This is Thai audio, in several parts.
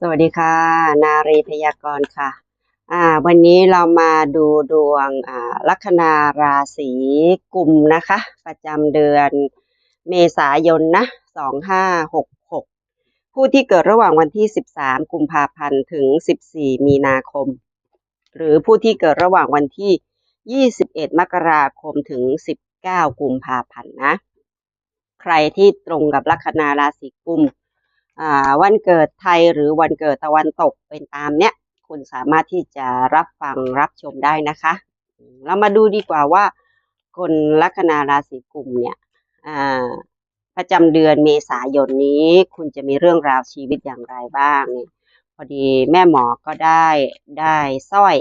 สวัสดีค่ะ นารีพยากรณ์ค่ะ อ่า วันนี้เรามาดูดวงอ่าลัคนาราศีกุมนะคะ ประจำเดือนเมษายนนะสองห้าหกหกผู้ที่เกิดระหว่างวันที่สิบสามกุมภาพันธ์ถึงสิบสี่มีนาคม หรือผู้ที่เกิดระหว่างวันที่ยี่สิบเอ็ดมกราคมถึงสิบเก้ากุมภาพันธ์นะ ใครที่ตรงกับลัคนาราศีกุม วันเกิดไทยหรือวันเกิดตะวันตกเป็นตามเนี้ยคุณสามารถที่จะรับฟังรับชมได้นะคะ เรามาดูดีกว่าว่า คนลัคนาราศีกุมเนี่ยประจำเดือนเมษายนนี้ คุณจะมีเรื่องราวชีวิตอย่างไรบ้างเนี่ยพอดีแม่หมอก็ได้ได้สร้อย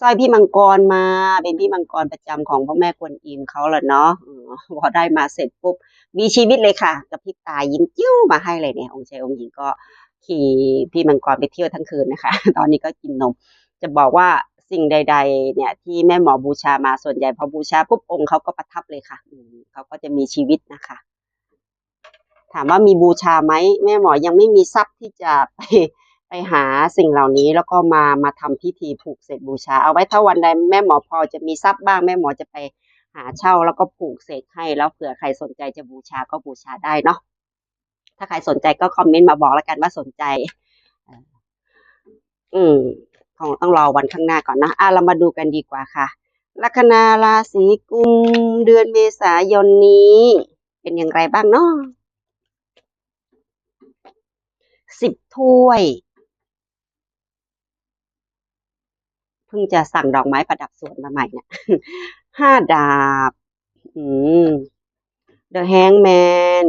สร้อยพี่มังกรมา เป็นพี่มังกรประจำของพ่อแม่กวนอิมเขาแหละเนาะเออพอได้มาเสร็จปุ๊บมีชีวิตเลยค่ะ กับพริบตายิ้มจิ้วมาให้เลยเนี่ยองค์ชายองค์หญิงก็ขี่พี่มังกรไปเที่ยวทั้งคืนนะคะ ตอนนี้ก็กินนม จะบอกว่าสิ่งใด ๆ เนี่ย ที่แม่หมอบูชามาส่วนใหญ่พอบูชาปุ๊บองค์เขาก็ประทับเลยค่ะอืเขาก็จะมีชีวิตนะคะ ถามว่ามีบูชาไหมแม่หมอยังไม่มีทรัพย์ที่จะไป ไปหาสิ่งเหล่านี้แล้วก็มามาทำพิธีผูกเสร็จบูชา เอาไว้ถ้าวันใดแม่หมอพอจะมีทรัพย์บ้างแม่หมอจะไปหาเช่าแล้วก็ผูกเสกให้แล้วเผื่อใครสนใจจะบูชาก็บูชาได้เนาะถ้าใครสนใจก็คอมเมนต์มาบอกแล้วกันว่าสนใจอ่ออืมคงต้องรอวันข้างหน้าก่อนนะอะเรามาดูกันดีกว่าค่ะ ลัคนาราศีกุมเดือนเมษายนนี้ เป็นอย่างไรบ้างเนาะสิบถ้วย เพิ่งจะสั่งดอกไม้ประดับสวนมาใหม่เนี่ยห้าดาบ อืม The Hangman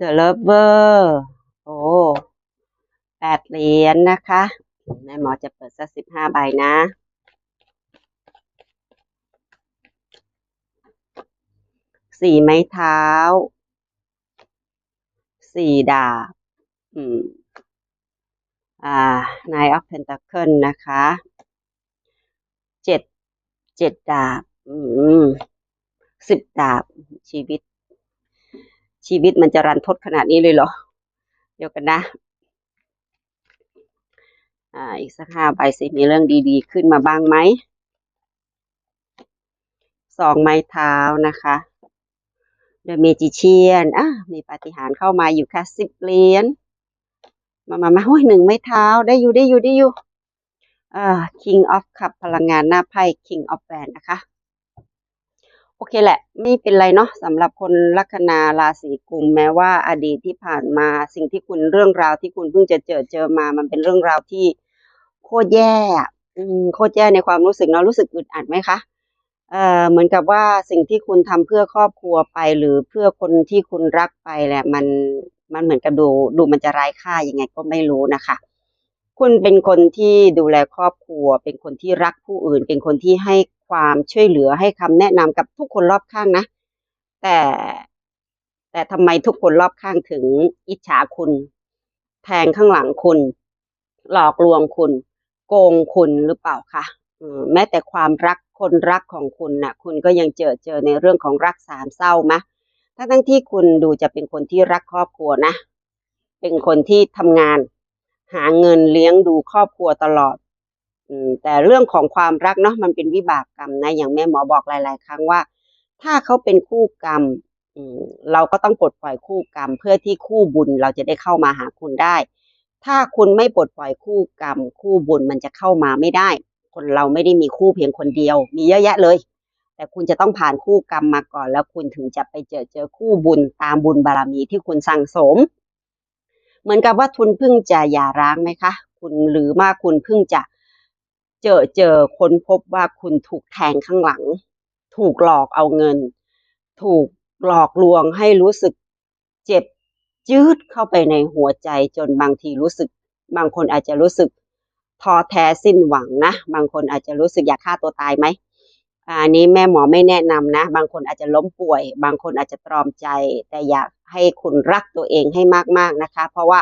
The Lover โอ้แปดเหรียญนะคะแม่หมอจะเปิดสักสิบห้าใบนะสี่ไม้เท้า สี่ดาบ อืม อ่า Nine of Pentacles นะคะเจ็ดเจ็ดดาบสิบดาบชีวิต ชีวิตมันจะรันทดขนาดนี้เลยเหรอ เดี๋ยวกันนะ อ่า อีกสักห้าใบสิมีเรื่องดีๆ ขึ้นมาบ้างไหมสองไม้เท้านะคะ The Magician อะมีปาฏิหาริย์เข้ามาอยู่แค่สิบเหรียญ มามามาโอ้ยหนึ่งไม้เท้าได้อยู่ได้อยู่ได้อยู่อ่า King of Cup พลังงานหน้าไพ่ King of w a n d นะคะ โอเคแหละ ไม่เป็นไรเนาะสำหรับคนลัคนาราศีกุมแม้ว่าอดีตที่ผ่านมาสิ่งที่คุณเรื่องราวที่คุณเพิ่งจะเจอเจอมา มันเป็นเรื่องราวที่โคตรแย่อะอืมโคตรแย่ในความรู้สึกเนาะรู้สึกอึดอัดไหมคะเอ่อเหมือนกับว่าสิ่งที่คุณทำเพื่อครอบครัวไป หรือเพื่อคนที่คุณรักไปแหละ มัน มันเหมือนกับดูดูมันจะร้ายค่ายังไงก็ไม่รู้นะคะ คุณเป็นคนที่ดูแลครอบครัว เป็นคนที่รักผู้อื่น เป็นคนที่ให้ความช่วยเหลือให้คำแนะนำกับทุกคนรอบข้างนะ แต่ แต่ทำไมทุกคนรอบข้างถึงอิจฉาคุณ แทงข้างหลังคุณ หลอกลวงคุณ โกงคุณหรือเปล่าคะแม้แต่ความรักคนรักของคุณน่ะ คุณก็ยังเจอเจอในเรื่องของรักสามเศร้ามะ ทั้งทั้งที่คุณดูจะเป็นคนที่รักครอบครัวนะ เป็นคนที่ทำงาน หาเงินเลี้ยงดูครอบครัวตลอดแต่เรื่องของความรักเนาะมันเป็นวิบากกรรมนะอย่างแม่หมอบอกหลาย ๆ ครั้งว่า ถ้าเขาเป็นคู่กรรมมเราก็ต้องปลดปล่อยคู่กรรม เพื่อที่คู่บุญเราจะได้เข้ามาหาคุณได้ ถ้าคุณไม่ปลดปล่อยคู่กรรม คู่บุญมันจะเข้ามาไม่ได้ คนเราไม่ได้มีคู่เพียงคนเดียว มีเยอะแยะเลย แต่คุณจะต้องผ่านคู่กรรมมาก่อน แล้วคุณถึงจะไปเจอเจอคู่บุญตามบุญบารมีที่คุณสั่งสม เหมือนกับว่าทุนเพิ่งจะหย่าร้างไหมคะ คุณหรือว่าคุณเพิ่งจะเจอเจอค้นพบว่าคุณถูกแทงข้างหลัง ถูกหลอกเอาเงิน ถูกหลอกลวงให้รู้สึกเจ็บจืดเข้าไปในหัวใจจนบางทีรู้สึก บางคนอาจจะรู้สึกท้อแท้สิ้นหวังนะ บางคนอาจจะรู้สึกอยากฆ่าตัวตายไหม อันนี้แม่หมอไม่แนะนำนะ บางคนอาจจะล้มป่วย บางคนอาจจะตรอมใจ แต่อยากให้คุณรักตัวเองให้มากๆนะคะ เพราะว่า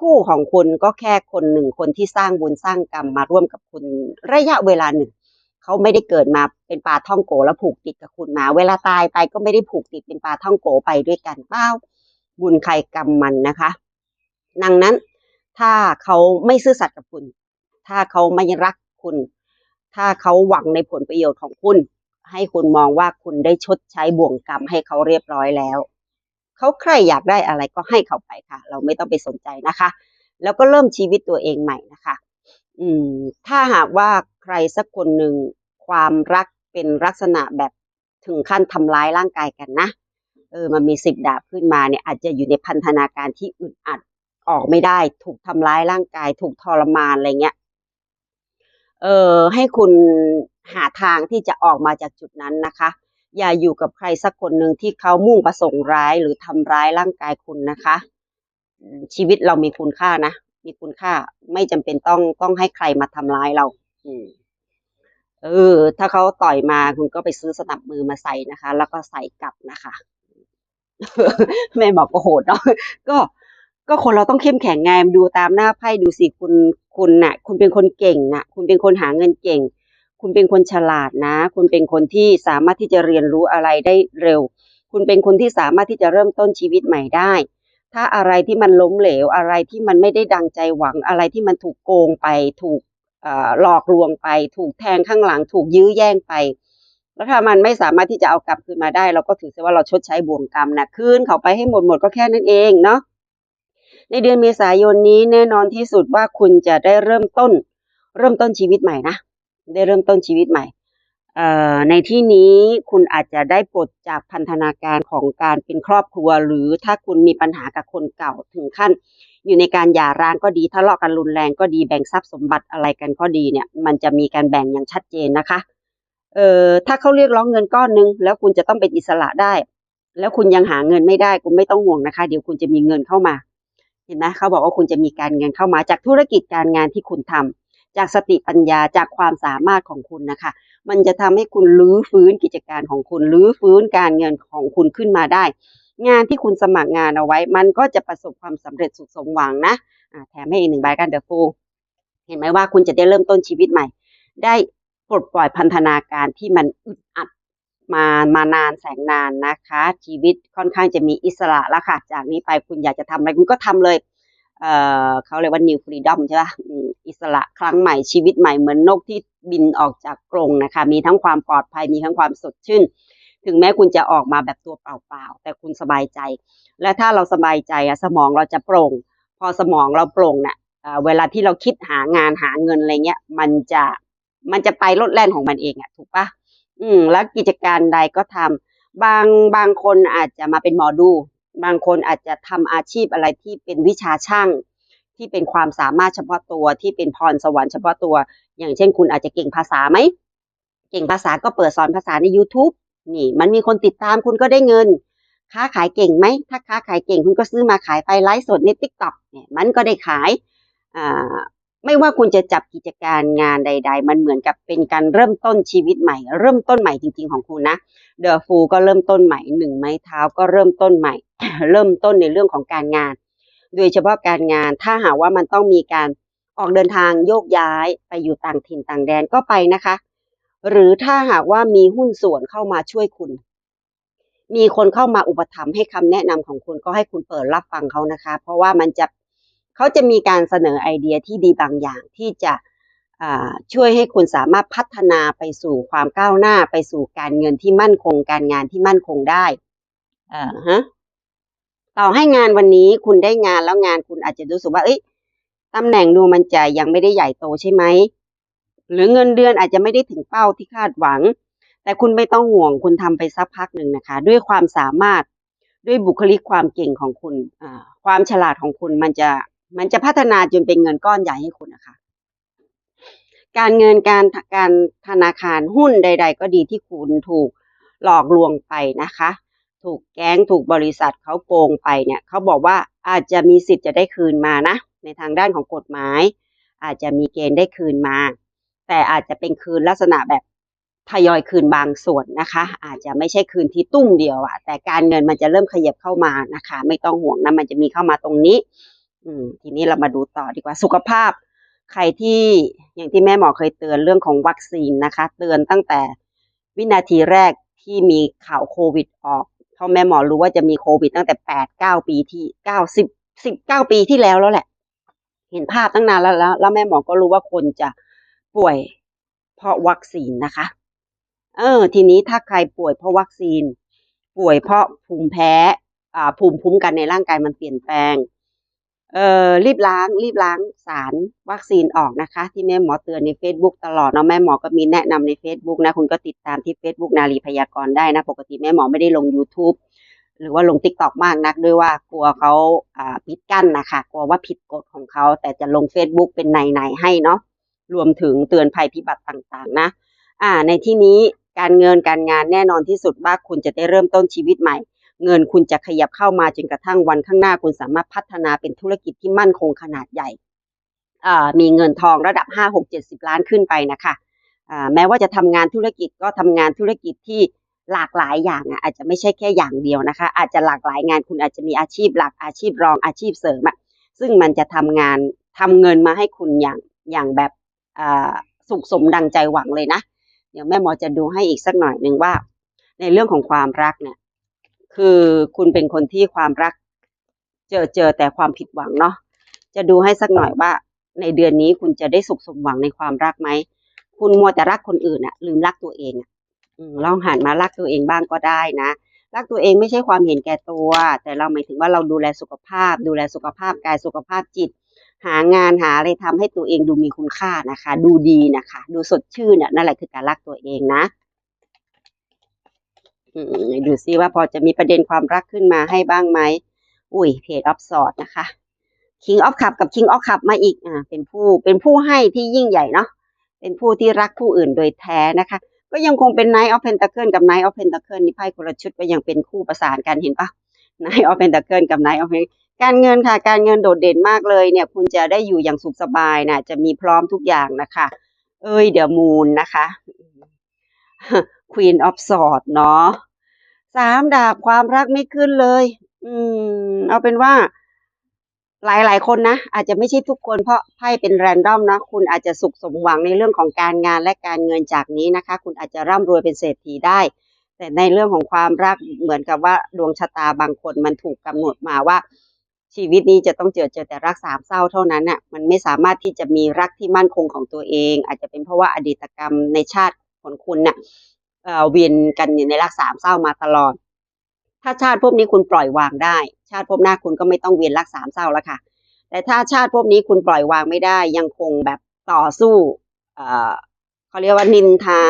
คู่ของคุณก็แค่คนหนึ่งคนที่สร้างบุญสร้างกรรมมาร่วมกับคุณระยะเวลาหนึ่งเขาไม่ได้เกิดมาเป็นปลาท่องโกแล้วผูกติดกับคุณมา เวลาตายไปก็ไม่ได้ผูกติดเป็นปลาท่องโกไปด้วยกันเปล่าบุญใครกรรมมันนะคะ ดังนั้นถ้าเขาไม่ซื่อสัตย์กับคุณ ถ้าเขาไม่รักคุณ ถ้าเขาหวังในผลประโยชน์ของคุณ ให้คุณมองว่าคุณได้ชดใช้บ่วงกรรมให้เขาเรียบร้อยแล้วเขาใครอยากได้อะไรก็ให้เขาไปค่ะ เราไม่ต้องไปสนใจนะคะ แล้วก็เริ่มชีวิตตัวเองใหม่นะคะ อืม ถ้าหากว่าใครสักคนหนึ่งความรักเป็นลักษณะแบบถึงขั้นทำร้ายร่างกายกันนะเออมันมีสิบดาบขึ้นมาเนี่ยอาจจะอยู่ในพันธนาการที่อึดอัดออกไม่ได้ ถูกทำร้ายร่างกาย ถูกทรมานอะไรเงี้ย เอ่อให้คุณหาทางที่จะออกมาจากจุดนั้นนะคะ อย่าอยู่กับใครสักคนหนึ่งที่เขามุ่งประสงค์ร้ายหรือทำร้ายร่างกายคุณนะคะ ชีวิตเรามีคุณค่านะ มีคุณค่าไม่จำเป็นต้องต้องให้ใครมาทำร้ายเราอืมเออ ถ้าเขาต่อยมาคุณก็ไปซื้อสนับมือมาใส่นะคะ แล้วก็ใส่กลับนะคะ แม่บอกก็โหดเนาะก็ ก็คนเราต้องเข้มแข็งไงดูตามหน้าไพ่ดูสิคุณคุณน่ะ คุณเป็นคนเก่งน่ะ คุณเป็นคนหาเงินเก่ง คุณเป็นคนฉลาดนะ คุณเป็นคนที่สามารถที่จะเรียนรู้อะไรได้เร็ว คุณเป็นคนที่สามารถที่จะเริ่มต้นชีวิตใหม่ได้ ถ้าอะไรที่มันล้มเหลวอะไรที่มันไม่ได้ดังใจหวังอะไรที่มันถูกโกงไป ถูกหลอกลวงไป ถูกแทงข้างหลัง ถูกยื้อแย่งไปแล้วถ้ามันไม่สามารถที่จะเอากลับคืนมาได้ เราก็ถือว่าเราชดใช้บ่วงกรรมนะคืนเขาไปให้หมดหมดก็แค่นั้นเองเนาะ ในเดือนเมษายนนี้แน่นอนที่สุดว่าคุณจะได้เริ่มต้น เริ่มต้นชีวิตใหม่นะ ได้เริ่มต้นชีวิตใหม่ ในที่นี้คุณอาจจะได้ปลดจากพันธนาการของการเป็นครอบครัว หรือถ้าคุณมีปัญหากับคนเก่าถึงขั้น อยู่ในการหย่าร้างก็ดีทะเลาะกันรุนแรงก็ดีแบ่งทรัพย์สมบัติอะไรกันก็ดีเนี่ย มันจะมีการแบ่งอย่างชัดเจนนะคะเอ่อถ้าเขาเรียกร้องเงินก้อนหนึ่งแล้วคุณจะต้องเป็นอิสระได้ แล้วคุณยังหาเงินไม่ได้คุณไม่ต้องห่วงนะคะ เดี๋ยวคุณจะมีเงินเข้ามา เห็นไหมเขาบอกว่าคุณจะมีการเงินเข้ามาจากธุรกิจการงานที่คุณทำจากสติปัญญาจากความสามารถของคุณนะคะ มันจะทำให้คุณรื้อฟื้นกิจการของคุณรื้อฟื้นการเงินของคุณขึ้นมาได้ งานที่คุณสมัครงานเอาไว้ มันก็จะประสบความสำเร็จสุขสมหวังนะอ่าแถมให้อีกหนึ่งใบกันเดอะฟูเห็นไหมว่าคุณจะได้เริ่มต้นชีวิตใหม่ ได้ปลดปล่อยพันธนาการที่มันอึดอัด มามานานแสนนานนะคะ ชีวิตค่อนข้างจะมีอิสระแล้วค่ะ จากนี้ไปคุณอยากจะทำอะไรคุณก็ทำเลยเอ่อเขาเรียกว่า new freedom ใช่ปะอืมอิสระครั้งใหม่ชีวิตใหม่เหมือนนกที่บินออกจากกรงนะคะ มีทั้งความปลอดภัยมีทั้งความสดชื่น ถึงแม้คุณจะออกมาแบบตัวเปล่าๆ แต่คุณสบายใจ และถ้าเราสบายใจอะสมองเราจะโปร่ง พอสมองเราโปร่งเนี่ยเวลาที่เราคิดหางานหาเงินอะไรเงี้ย มันจะมันจะไปลดแล่นของมันเองอะถูกปะ อืม แล้วกิจการใดก็ทำบางบางคนอาจจะมาเป็นหมอดู บางคนอาจจะทำอาชีพอะไรที่เป็นวิชาช่างที่เป็นความสามารถเฉพาะตัวที่เป็นพรสวรรค์เฉพาะตัว อย่างเช่นคุณอาจจะเก่งภาษาไหม เก่งภาษาก็เปิดสอนภาษาใน YouTube นี่ มันมีคนติดตามคุณก็ได้เงิน ค้าขายเก่งไหม ถ้าค้าขายเก่งคุณก็ซื้อมาขายไปไลฟ์สดใน TikTok เนี่ยมันก็ได้ขายอ่า ไม่ว่าคุณจะจับกิจการงานใด ๆ มันเหมือนกับเป็นการเริ่มต้นชีวิตใหม่ เริ่มต้นใหม่จริง ๆของคุณนะเดอะฟูก็เริ่มต้นใหม่หนึ่งไม้เท้าก็เริ่มต้นใหม่ เริ่มต้นในเรื่องของการงาน โดยเฉพาะการงานถ้าหากว่ามันต้องมีการออกเดินทางโยกย้ายไปอยู่ต่างถิ่นต่างแดนก็ไปนะคะ หรือถ้าหากว่ามีหุ้นส่วนเข้ามาช่วยคุณ มีคนเข้ามาอุปถัมภ์ให้คำแนะนำของคุณก็ให้คุณเปิดรับฟังเขานะคะ เพราะว่ามันจะ เขาจะมีการเสนอไอเดียที่ดีบางอย่างที่จะช่วยให้คุณสามารถพัฒนาไปสู่ความก้าวหน้าไปสู่การเงินที่มั่นคง การงานที่มั่นคงได้อ่าฮะต่อให้งานวันนี้คุณได้งานแล้วงานคุณอาจจะรู้สึกว่า เอ้ยตำแหน่งดูมันจะยังไม่ได้ใหญ่โตใช่ไหมหรือเงินเดือนอาจจะไม่ได้ถึงเป้าที่คาดหวัง แต่คุณไม่ต้องห่วงคุณทำไปสักพักหนึ่งนะคะ ด้วยความสามารถด้วยบุคลิกความเก่งของคุณความฉลาดของคุณมันจะ มันจะพัฒนาจนเป็นเงินก้อนใหญ่ให้คุณนะคะ การเงินการการธนาคารหุ้นใด ๆ ก็ดีที่คุณถูกหลอกลวงไปนะคะ ถูกแก๊งถูกบริษัทเขาโกงไปเนี่ยเขาบอกว่าอาจจะมีสิทธิ์จะได้คืนมานะ ในทางด้านของกฎหมาย อาจจะมีเกณฑ์ได้คืนมา แต่อาจจะเป็นคืนลักษณะแบบทยอยคืนบางส่วนนะคะ อาจจะไม่ใช่คืนที่ตุ้มเดียวอะแต่การเงินมันจะเริ่มขยับเข้ามานะคะ ไม่ต้องห่วงนะมันจะมีเข้ามาตรงนี้ อืมทีนี้เรามาดูต่อดีกว่าสุขภาพ ใครที่อย่างที่แม่หมอเคยเตือนเรื่องของวัคซีนนะคะ เตือนตั้งแต่วินาทีแรกที่มีข่าวโควิดออก เพราะแม่หมอรู้ว่าจะมีโควิดตั้งแต่แปดเก้าปีที่เก้าสิบสิบเก้าปีที่แล้วแล้วแหละ เห็นภาพตั้งนานแล้วแล้วแล้วแม่หมอก็รู้ว่าคนจะป่วยเพราะวัคซีนนะคะ เออ ทีนี้ถ้าใครป่วยเพราะวัคซีน ป่วยเพราะภูมิแพ้ อ่า ภูมิคุ้มกันในร่างกายมันเปลี่ยนแปลง เอ่อรีบล้างรีบล้างสารวัคซีนออกนะคะ ที่แม่หมอเตือนใน Facebook ตลอดเนาะแม่หมอก็มีแนะนำใน Facebook นะ คุณก็ติดตามที่ Facebook นารีพยากรณ์ได้นะ ปกติแม่หมอไม่ได้ลง YouTube หรือว่าลง TikTok มากนักด้วยว่ากลัวเขาอ่าปิดกั้นนะคะกลัวว่าผิดกฎของเขา แต่จะลง Facebook เป็นในๆให้เนาะรวมถึงเตือนภัยพิบัติต่างๆ นะ อ่า ในที่นี้การเงินการงานแน่นอนที่สุดว่าคุณจะได้เริ่มต้นชีวิตใหม่ เงินคุณจะขยับเข้ามาจนกระทั่งวันข้างหน้าคุณสามารถพัฒนาเป็นธุรกิจที่มั่นคงขนาดใหญ่อ่ามีเงินทองระดับห้าหกเจ็ดสิบล้านขึ้นไปนะคะอ่าแม้ว่าจะทำงานธุรกิจก็ทำงานธุรกิจที่หลากหลายอย่างอะอาจจะไม่ใช่แค่อย่างเดียวนะคะ อาจจะหลากหลายงานคุณอาจจะมีอาชีพหลักอาชีพรองอาชีพเสริมอะซึ่งมันจะทำงานทำเงินมาให้คุณอย่างอย่างแบบอ่าสุขสมดังใจหวังเลยนะ เดี๋ยวแม่หมอจะดูให้อีกสักหน่อยหนึ่งว่า ในเรื่องของความรักเนี่ย คือคุณเป็นคนที่ความรัก เจอเจอแต่ความผิดหวังเนาะจะดูให้สักหน่อยว่า ในเดือนนี้คุณจะได้สุขสมหวังในความรักไหมคุณมัวแต่รักคนอื่นอะลืมรักตัวเองอะอืมลองหันมารักตัวเองบ้างก็ได้นะรักตัวเองไม่ใช่ความเห็นแก่ตัว แต่เราหมายถึงว่าเราดูแลสุขภาพ ดูแลสุขภาพกายสุขภาพจิต หางานหาอะไรทำให้ตัวเองดูมีคุณค่านะคะ ดูดีนะคะ ดูสดชื่นเนี่ยนั่นแหละคือการรักตัวเองนะอืม ดูซิว่าพอจะมีประเด็นความรักขึ้นมาให้บ้างไหม อุ้ยเพจออฟสอดนะคะ King of Cup กับ King of Cup มาอีกอ่าเป็นผู้เป็นผู้ให้ที่ยิ่งใหญ่เนาะเป็นผู้ที่รักผู้อื่นโดยแท้นะคะ ก็ยังคงเป็น Knight of Pentacle กับ Knight of Pentacle นี่ไพ่คนละชุดก็ยังเป็นคู่ประสานกันเห็นปะ Knight of Pentacle กับ Knight of Pentacle การเงินค่ะ การเงินโดดเด่นมากเลยเนี่ย คุณจะได้อยู่อย่างสุขสบายนะจะมีพร้อมทุกอย่างนะคะ เอ้ยเดอะมูนนะคะ Queen of Swords เนาะ สามดาบความรักไม่ขึ้นเลย อืม เอาเป็นว่า หลายๆ คนนะ อาจจะไม่ใช่ทุกคนเพราะไพ่เป็นแรนดอมนะ คุณอาจจะสุขสมหวังในเรื่องของการงานและการเงินจากนี้นะคะ คุณอาจจะร่ำรวยเป็นเศรษฐีได้ แต่ในเรื่องของความรักเหมือนกับว่าดวงชะตาบางคนมันถูกกำหนดมาว่า ชีวิตนี้จะต้องเจอเจอแต่รักสามเศร้าเท่านั้นน่ะ มันไม่สามารถที่จะมีรักที่มั่นคงของตัวเอง อาจจะเป็นเพราะว่าอดีตกรรมในชาติของคุณน่ะ เวียนกันอยู่ในรักสามเศร้ามาตลอด ถ้าชาติภพนี้คุณปล่อยวางได้ ชาติภพหน้าคุณก็ไม่ต้องเวียนรักสามเศร้าแล้วค่ะ แต่ถ้าชาติภพนี้คุณปล่อยวางไม่ได้ ยังคงแบบต่อสู้เขาเรียกว่านินทา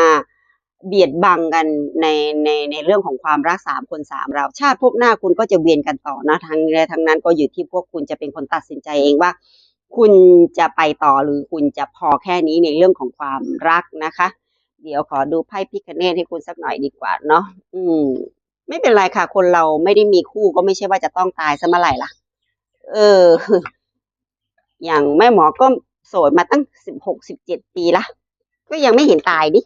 เบียดบังกันในในในเรื่องของความรักสามคนสามเรา ชาติภพหน้าคุณก็จะเวียนกันต่อนะทั้งนี้และทั้งนั้นก็อยู่ที่พวกคุณจะเป็นคนตัดสินใจเองว่า คุณจะไปต่อหรือคุณจะพอแค่นี้ในเรื่องของความรักนะคะ เดี๋ยวขอดูไพ่พิคเนตให้คุณสักหน่อยดีกว่าเนาะอืม ไม่เป็นไรค่ะ คนเราไม่ได้มีคู่ก็ไม่ใช่ว่าจะต้องตายซะเมื่อไหร่ล่ะ เออ อย่างแม่หมอก็โสดมาตั้งสิบหกสิบเจ็ดปีละก็ยังไม่เห็นตายดิ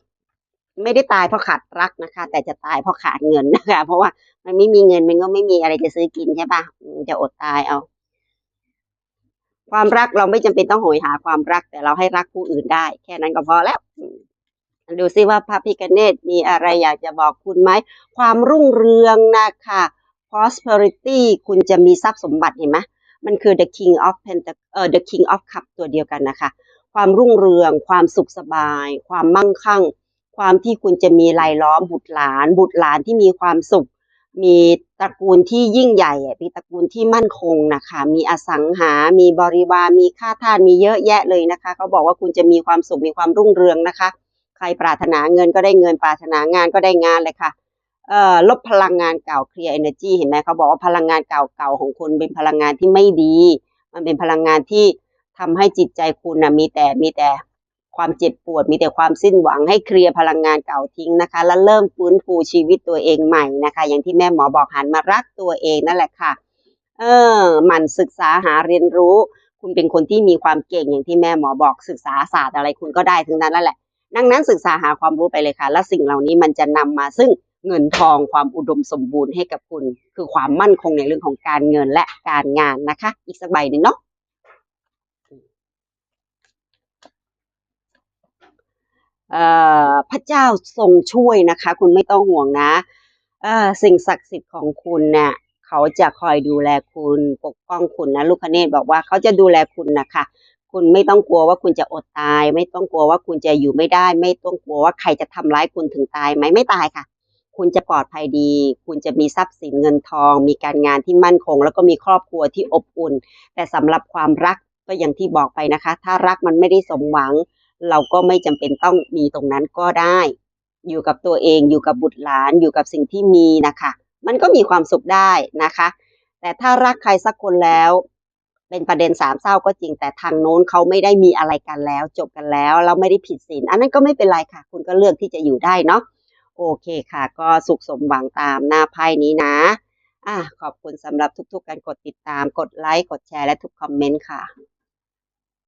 ไม่ได้ตายเพราะขาดรักนะคะ แต่จะตายเพราะขาดเงินนะคะ เพราะว่ามันไม่มีเงินมันก็ไม่มีอะไรจะซื้อกินใช่ปะจะอดตายเอา ความรักเราไม่จำเป็นต้องโหยหาความรัก แต่เราให้รักผู้อื่นได้ แค่นั้นก็พอแล้ว ดูซิว่าพระพิคเนตมีอะไรอยากจะบอกคุณไหม ความรุ่งเรืองนะคะ prosperity คุณจะมีทรัพย์สมบัติเห็นไหมมันคือ the king of pentacle เอ่อ the king of cup ตัวเดียวกันนะคะ ความรุ่งเรือง ความสุขสบาย ความมั่งคั่ง ความที่คุณจะมีรายล้อมบุตรหลาน บุตรหลานที่มีความสุข มีตระกูลที่ยิ่งใหญ่ มีตระกูลที่มั่นคงนะคะ มีอสังหา มีบริวาร มีค่าทาส มีเยอะแยะเลยนะคะ เขาบอกว่าคุณจะมีความสุข มีความรุ่งเรืองนะคะ ใครปรารถนาเงินก็ได้เงินปรารถนางานก็ได้งานเลยค่ะเอ่อลบพลังงานเก่า clear energy เห็นไหมเขาบอกว่าพลังงานเก่าๆของคุณเป็นพลังงานที่ไม่ดี มันเป็นพลังงานที่ทำให้จิตใจคุณนะมีแต่มีแต่ความเจ็บปวด มีแต่ความสิ้นหวังให้เคลียร์พลังงานเก่าทิ้งนะคะ แล้วเริ่มฟื้นฟูชีวิตตัวเองใหม่นะคะ อย่างที่แม่หมอบอกหันมารักตัวเองนั่นแหละค่ะ เออหมันศึกษาหาเรียนรู้ คุณเป็นคนที่มีความเก่งอย่างที่แม่หมอบอกศึกษาศาสตร์อะไรคุณก็ได้ทั้งนั้นนั่นแหละ ดังนั้นศึกษาหาความรู้ไปเลยค่ะ และสิ่งเหล่านี้มันจะนำมาซึ่งเงินทองความอุดมสมบูรณ์ให้กับคุณ คือความมั่นคงในเรื่องของการเงินและการงานนะคะ อีกสักใบหนึ่งเนาะพระเจ้าทรงช่วยนะคะ คุณไม่ต้องห่วงนะสิ่งศักดิ์สิทธิ์ของคุณเนี่ยเขาจะคอยดูแลคุณปกป้องคุณนะลูกคเนตบอกว่าเขาจะดูแลคุณนะคะ คุณไม่ต้องกลัวว่าคุณจะอดตาย ไม่ต้องกลัวว่าคุณจะอยู่ไม่ได้ ไม่ต้องกลัวว่าใครจะทำร้ายคุณถึงตายไหมไม่ตายค่ะ คุณจะปลอดภัยดี คุณจะมีทรัพย์สินเงินทอง มีการงานที่มั่นคง แล้วก็มีครอบครัวที่อบอุ่น แต่สำหรับความรักก็อย่างที่บอกไปนะคะ ถ้ารักมันไม่ได้สมหวัง เราก็ไม่จำเป็นต้องมีตรงนั้นก็ได้ อยู่กับตัวเองอยู่กับบุตรหลาน อยู่กับสิ่งที่มีนะคะ มันก็มีความสุขได้นะคะ แต่ถ้ารักใครสักคนแล้ว เป็นประเด็นสามเศร้าก็จริงแต่ทางโน้นเขาไม่ได้มีอะไรกันแล้ว จบกันแล้วแล้วไม่ได้ผิดศีลอันนั้นก็ไม่เป็นไรค่ะ คุณก็เลือกที่จะอยู่ได้เนาะโอเคค่ะ ก็สุขสมหวังตามหน้าไพ่นี้นะอะขอบคุณสำหรับทุกๆ การกดติดตามกดไลค์กดแชร์และทุกคอมเมนต์ค่ะ